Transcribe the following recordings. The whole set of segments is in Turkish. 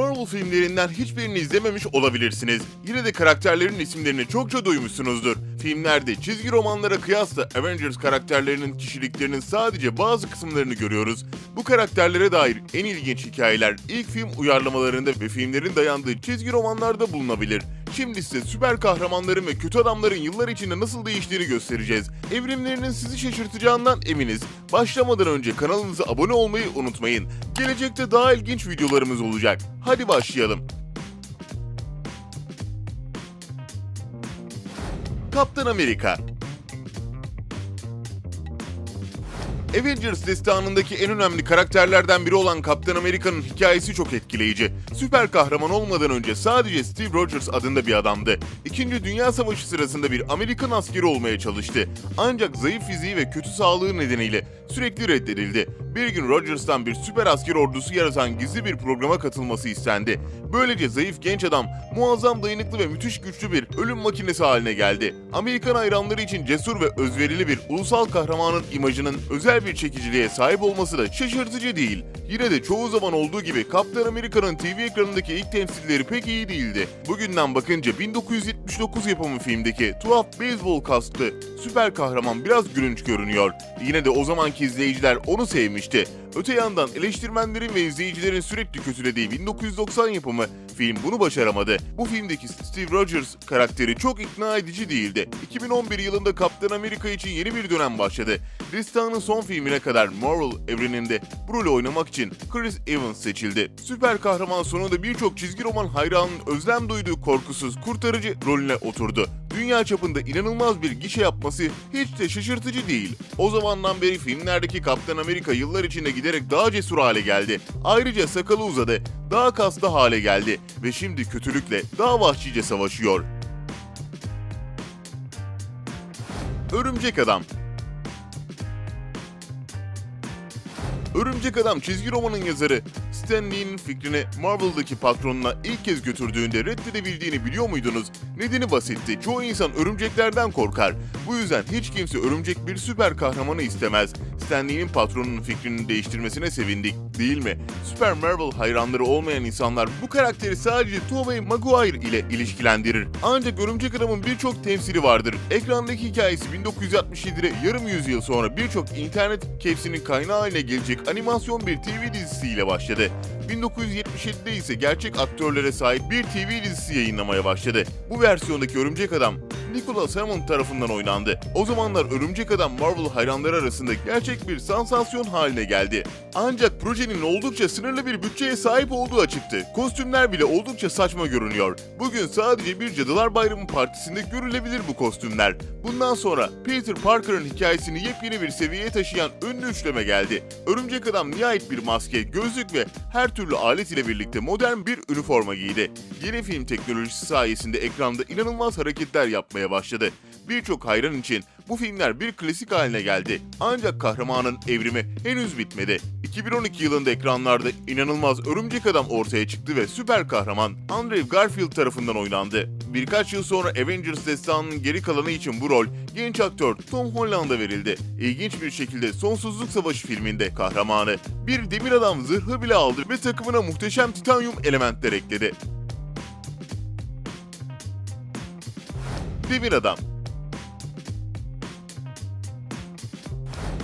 Marvel filmlerinden hiçbirini izlememiş olabilirsiniz. Yine de karakterlerin isimlerini çokça duymuşsunuzdur. Filmlerde çizgi romanlara kıyasla Avengers karakterlerinin kişiliklerinin sadece bazı kısımlarını görüyoruz. Bu karakterlere dair en ilginç hikayeler ilk film uyarlamalarında ve filmlerin dayandığı çizgi romanlarda bulunabilir. Şimdi size süper kahramanların ve kötü adamların yıllar içinde nasıl değiştiğini göstereceğiz. Evrimlerinin sizi şaşırtacağından eminiz. Başlamadan önce kanalımıza abone olmayı unutmayın. Gelecekte daha ilginç videolarımız olacak. Hadi başlayalım. Kaptan Amerika Avengers destanındaki en önemli karakterlerden biri olan Kaptan Amerika'nın hikayesi çok etkileyici. Süper kahraman olmadan önce sadece Steve Rogers adında bir adamdı. İkinci Dünya Savaşı sırasında bir Amerikan askeri olmaya çalıştı. Ancak zayıf fiziği ve kötü sağlığı nedeniyle sürekli reddedildi. Bir gün Rogers'tan bir süper asker ordusu yaratan gizli bir programa katılması istendi. Böylece zayıf genç adam muazzam dayanıklı ve müthiş güçlü bir ölüm makinesi haline geldi. Amerikan hayranları için cesur ve özverili bir ulusal kahramanın imajının özel bir çekiciliğe sahip olması da şaşırtıcı değil. Yine de çoğu zaman olduğu gibi Kaptan Amerika'nın TV ekranındaki ilk temsilleri pek iyi değildi. Bugünden bakınca 1979 yapımı filmdeki tuhaf beyzbol kastlı süper kahraman biraz gülünç görünüyor. Yine de o zamanki izleyiciler onu sevmişti. Öte yandan eleştirmenlerin ve izleyicilerin sürekli kötülediği 1990 yapımı film bunu başaramadı. Bu filmdeki Steve Rogers karakteri çok ikna edici değildi. 2011 yılında Kaptan Amerika için yeni bir dönem başladı. Destanın son filmine kadar Marvel evreninde bu rolü oynamak için Chris Evans seçildi. Süper kahraman sonunda birçok çizgi roman hayranının özlem duyduğu korkusuz kurtarıcı rolüne oturdu. Dünya çapında inanılmaz bir gişe yapması hiç de şaşırtıcı değil. O zamandan beri filmlerdeki Kaptan Amerika yıllar içinde giderek daha cesur hale geldi. Ayrıca sakalı uzadı, daha kaslı hale geldi ve şimdi kötülükle daha vahşice savaşıyor. Örümcek Adam Örümcek Adam çizgi romanın yazarı Stan Lee'nin fikrini Marvel'daki patronuna ilk kez götürdüğünde reddedebildiğini biliyor muydunuz? Nedeni basitti. Çoğu insan örümceklerden korkar. Bu yüzden hiç kimse örümcek bir süper kahramanı istemez. Stan Lee'nin patronunun fikrini değiştirmesine sevindik, değil mi? Süper Marvel hayranları olmayan insanlar bu karakteri sadece Tobey Maguire ile ilişkilendirir. Ancak Örümcek Adam'ın birçok temsili vardır. Ekrandaki hikayesi 1967'de yarım yüzyıl sonra birçok internet kefsinin kaynağı haline gelecek animasyon bir TV dizisiyle başladı. 1977'de ise gerçek aktörlere sahip bir TV dizisi yayınlamaya başladı. Bu versiyondaki Örümcek Adam Nicholas Hammond tarafından oynandı. O zamanlar Örümcek Adam Marvel hayranları arasında gerçek bir sansasyon haline geldi. Ancak projenin oldukça sınırlı bir bütçeye sahip olduğu açıktı. Kostümler bile oldukça saçma görünüyor. Bugün sadece bir Cadılar Bayramı partisinde görülebilir bu kostümler. Bundan sonra Peter Parker'ın hikayesini yepyeni bir seviyeye taşıyan ünlü üçleme geldi. Örümcek Adam nihayet bir maske, gözlük ve her türlü alet ile birlikte modern bir üniforma giydi. Yeni film teknolojisi sayesinde ekranda inanılmaz hareketler yapmaya başladı. Birçok hayran için bu filmler bir klasik haline geldi. Ancak kahramanın evrimi henüz bitmedi. 2012 yılında ekranlarda inanılmaz Örümcek Adam ortaya çıktı ve süper kahraman Andrew Garfield tarafından oynandı. Birkaç yıl sonra Avengers destanının geri kalanı için bu rol genç aktör Tom Holland'a verildi. İlginç bir şekilde Sonsuzluk Savaşı filminde kahramanı bir demir adam zırhı bile aldı ve takımına muhteşem titanyum elementler ekledi. Demir Adam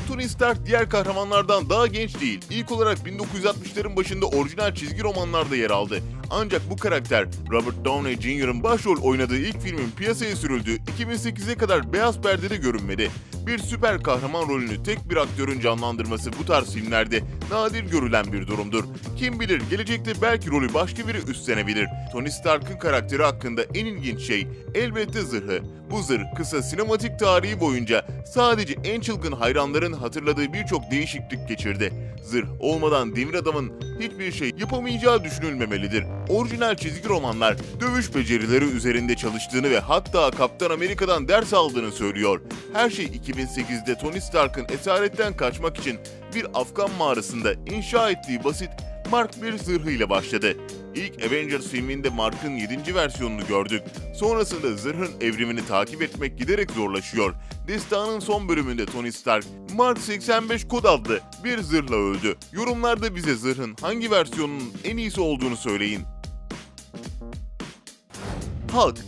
Tony Stark diğer kahramanlardan daha genç değil. İlk olarak 1960'ların başında orijinal çizgi romanlarda yer aldı. Ancak bu karakter Robert Downey Jr.'ın başrol oynadığı ilk filmin piyasaya sürüldüğü 2008'e kadar beyaz perdede görünmedi. Bir süper kahraman rolünü tek bir aktörün canlandırması bu tarz filmlerde nadir görülen bir durumdur. Kim bilir gelecekte belki rolü başka biri üstlenebilir. Tony Stark'ın karakteri hakkında en ilginç şey elbette zırhı. Bu zırh kısa sinematik tarihi boyunca sadece en çılgın hayranların hatırladığı birçok değişiklik geçirdi. Zırh olmadan Demir Adam'ın hiçbir şey yapamayacağı düşünülmemelidir. Orijinal çizgi romanlar dövüş becerileri üzerinde çalıştığını ve hatta Kaptan Amerika'dan ders aldığını söylüyor. Her şey 2008'de Tony Stark'ın esaretten kaçmak için bir Afgan mağarasında inşa ettiği basit Mark bir zırhıyla başladı. İlk Avengers filminde Mark'ın 7. versiyonunu gördük. Sonrasında zırhın evrimini takip etmek giderek zorlaşıyor. Destanın son bölümünde Tony Stark, Mark 85 kod adlı bir zırhla öldü. Yorumlarda bize zırhın hangi versiyonunun en iyisi olduğunu söyleyin. Hulk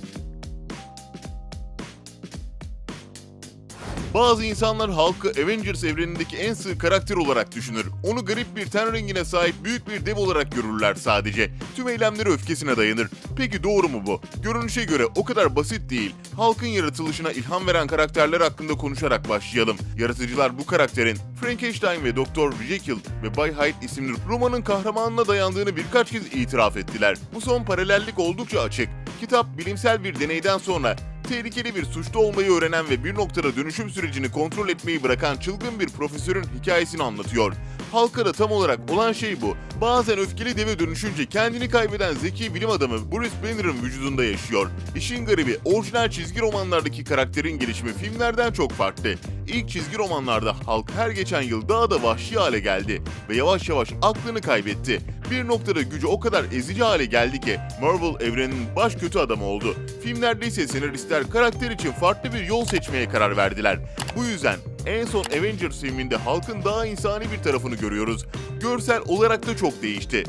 Bazı insanlar Hulk'ı Avengers evrenindeki en sığ karakter olarak düşünür. Onu garip bir ten rengine sahip büyük bir dev olarak görürler sadece. Tüm eylemleri öfkesine dayanır. Peki doğru mu bu? Görünüşe göre o kadar basit değil. Hulk'ın yaratılışına ilham veren karakterler hakkında konuşarak başlayalım. Yaratıcılar bu karakterin Frankenstein ve Doktor Jekyll ve Bay Hyde isimli romanın kahramanına dayandığını birkaç kez itiraf ettiler. Bu son paralellik oldukça açık. Kitap bilimsel bir deneyden sonra tehlikeli bir suçlu olmayı öğrenen ve bir noktada dönüşüm sürecini kontrol etmeyi bırakan çılgın bir profesörün hikayesini anlatıyor. Halka da tam olarak olan şey bu. Bazen öfkeli deve dönüşünce kendini kaybeden zeki bilim adamı Bruce Banner'ın vücudunda yaşıyor. İşin garibi orijinal çizgi romanlardaki karakterin gelişimi filmlerden çok farklı. İlk çizgi romanlarda halk her geçen yıl daha da vahşi hale geldi ve yavaş yavaş aklını kaybetti. Bir noktada gücü o kadar ezici hale geldi ki Marvel evreninin baş kötü adamı oldu. Filmlerde ise senaristler karakter için farklı bir yol seçmeye karar verdiler. Bu yüzden en son Avengers filminde halkın daha insani bir tarafını görüyoruz. Görsel olarak da çok değişti.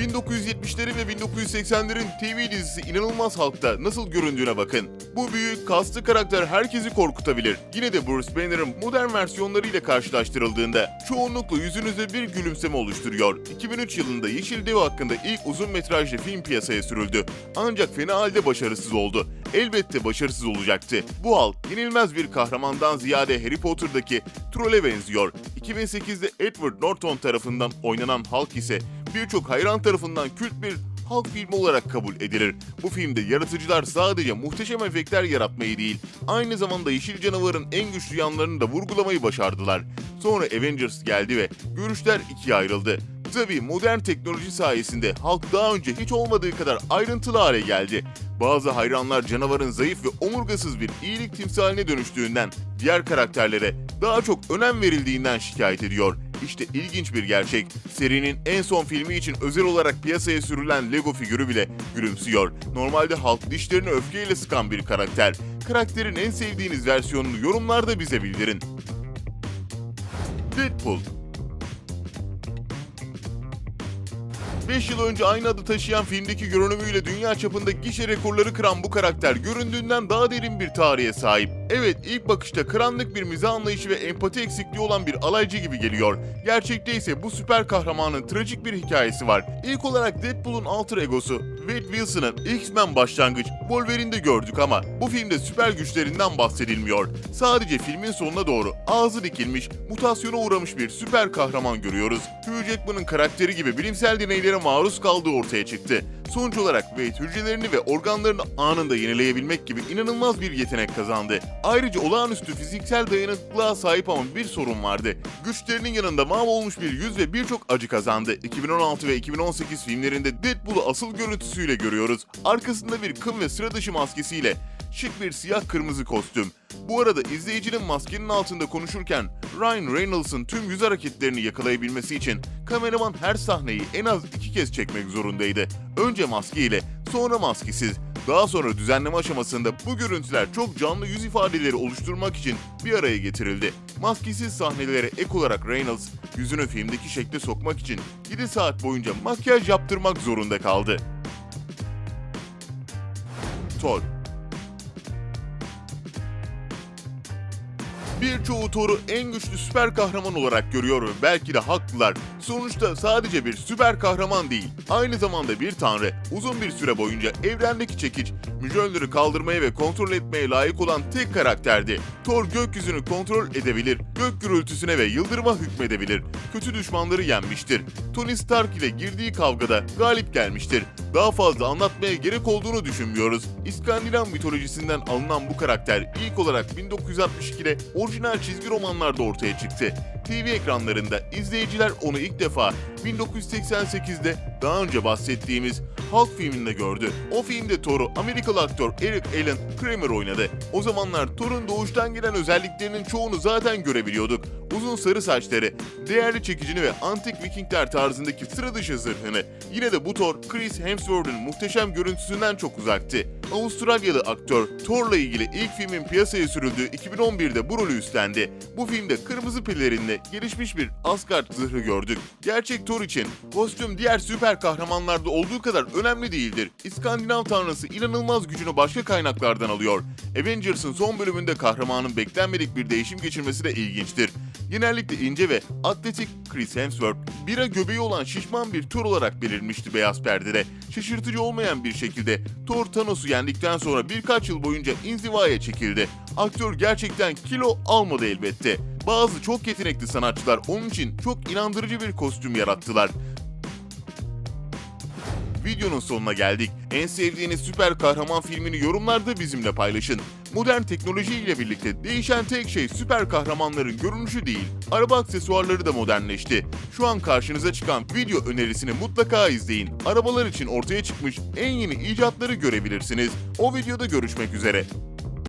1970'lerin ve 1980'lerin TV dizisi İnanılmaz Halk'ta nasıl göründüğüne bakın. Bu büyük, kaslı karakter herkesi korkutabilir. Yine de Bruce Banner'ın modern versiyonlarıyla karşılaştırıldığında çoğunlukla yüzünüzde bir gülümseme oluşturuyor. 2003 yılında Yeşil Dev hakkında ilk uzun metrajlı film piyasaya sürüldü. Ancak fena halde başarısız oldu. Elbette başarısız olacaktı. Bu halk yenilmez bir kahramandan ziyade Harry Potter'daki trole benziyor. 2008'de Edward Norton tarafından oynanan Hulk ise birçok hayran tarafından kült bir halk filmi olarak kabul edilir. Bu filmde yaratıcılar sadece muhteşem efektler yaratmayı değil, aynı zamanda Yeşil Canavar'ın en güçlü yanlarını da vurgulamayı başardılar. Sonra Avengers geldi ve görüşler ikiye ayrıldı. Tabii modern teknoloji sayesinde halk daha önce hiç olmadığı kadar ayrıntılı hale geldi. Bazı hayranlar canavarın zayıf ve omurgasız bir iyilik timsaline dönüştüğünden diğer karakterlere daha çok önem verildiğinden şikayet ediyor. İşte ilginç bir gerçek. Serinin en son filmi için özel olarak piyasaya sürülen Lego figürü bile gülümsüyor. Normalde halk dişlerini öfkeyle sıkan bir karakter. Karakterin en sevdiğiniz versiyonunu yorumlarda bize bildirin. Deadpool 5 yıl önce aynı adı taşıyan filmdeki görünümüyle dünya çapında gişe rekorları kıran bu karakter göründüğünden daha derin bir tarihe sahip. Evet ilk bakışta kıranlık bir mizah anlayışı ve empati eksikliği olan bir alaycı gibi geliyor. Gerçekte ise bu süper kahramanın trajik bir hikayesi var. İlk olarak Deadpool'un alter egosu Wade Wilson'ın X-Men başlangıç Wolverine'de gördük ama bu filmde süper güçlerinden bahsedilmiyor. Sadece filmin sonuna doğru ağzı dikilmiş, mutasyona uğramış bir süper kahraman görüyoruz. Hugh Jackman'ın karakteri gibi bilimsel deneylere maruz kaldığı ortaya çıktı. Sonuç olarak Wade hücrelerini ve organlarını anında yenileyebilmek gibi inanılmaz bir yetenek kazandı. Ayrıca olağanüstü fiziksel dayanıklılığa sahip ama bir sorun vardı. Güçlerinin yanında mahvolmuş bir yüz ve birçok acı kazandı. 2016 ve 2018 filmlerinde Deadpool'u asıl görüntüsüyle görüyoruz. Arkasında bir kım ve sıra dışı maskesiyle şık bir siyah kırmızı kostüm. Bu arada izleyicinin maskenin altında konuşurken Ryan Reynolds'ın tüm yüz hareketlerini yakalayabilmesi için kameraman her sahneyi en az iki kez çekmek zorundaydı. Önce maskeyle, sonra maskesiz. Daha sonra düzenleme aşamasında bu görüntüler çok canlı yüz ifadeleri oluşturmak için bir araya getirildi. Maskesiz sahnelere ek olarak Reynolds yüzünü filmdeki şekle sokmak için 7 saat boyunca makyaj yaptırmak zorunda kaldı. Thor Birçoğu Thor'u en güçlü süper kahraman olarak görüyor ve belki de haklılar. Sonuçta sadece bir süper kahraman değil, aynı zamanda bir tanrı. Uzun bir süre boyunca evrendeki çekiç, Mjolnir'i kaldırmaya ve kontrol etmeye layık olan tek karakterdi. Thor gökyüzünü kontrol edebilir, gök gürültüsüne ve yıldırıma hükmedebilir. Kötü düşmanları yenmiştir. Tony Stark ile girdiği kavgada galip gelmiştir. Daha fazla anlatmaya gerek olduğunu düşünmüyoruz. İskandinav mitolojisinden alınan bu karakter ilk olarak 1962'de orijinal çizgi romanlarda ortaya çıktı. TV ekranlarında izleyiciler onu ilk defa 1988'de daha önce bahsettiğimiz Hulk filminde gördü. O filmde Thor'u Amerikalı aktör Eric Allen Kramer oynadı. O zamanlar Thor'un doğuştan gelen özelliklerinin çoğunu zaten görebiliyorduk. Uzun sarı saçları, değerli çekicini ve antik Vikingler tarzındaki sıra dışı zırhını. Yine de bu Thor, Chris Hemsworth'un muhteşem görüntüsünden çok uzaktı. Avustralyalı aktör Thor'la ilgili ilk filmin piyasaya sürüldüğü 2011'de bu rolü üstlendi. Bu filmde kırmızı pillerinde gelişmiş bir Asgard zırhı gördük. Gerçek Thor için kostüm diğer süper kahramanlarda olduğu kadar önemli değildir. İskandinav tanrısı inanılmaz gücünü başka kaynaklardan alıyor. Avengers'ın son bölümünde kahramanın beklenmedik bir değişim geçirmesi de ilginçtir. Genellikle ince ve atletik Chris Hemsworth, bira göbeği olan şişman bir Thor olarak belirmişti beyaz perdede. Şaşırtıcı olmayan bir şekilde Thor Thanos'u yendikten sonra birkaç yıl boyunca inzivaya çekildi. Aktör gerçekten kilo almadı elbette. Bazı çok yetenekli sanatçılar onun için çok inandırıcı bir kostüm yarattılar. Videonun sonuna geldik. En sevdiğiniz süper kahraman filmini yorumlarda bizimle paylaşın. Modern teknoloji ile birlikte değişen tek şey süper kahramanların görünüşü değil, araba aksesuarları da modernleşti. Şu an karşınıza çıkan video önerisini mutlaka izleyin. Arabalar için ortaya çıkmış en yeni icatları görebilirsiniz. O videoda görüşmek üzere.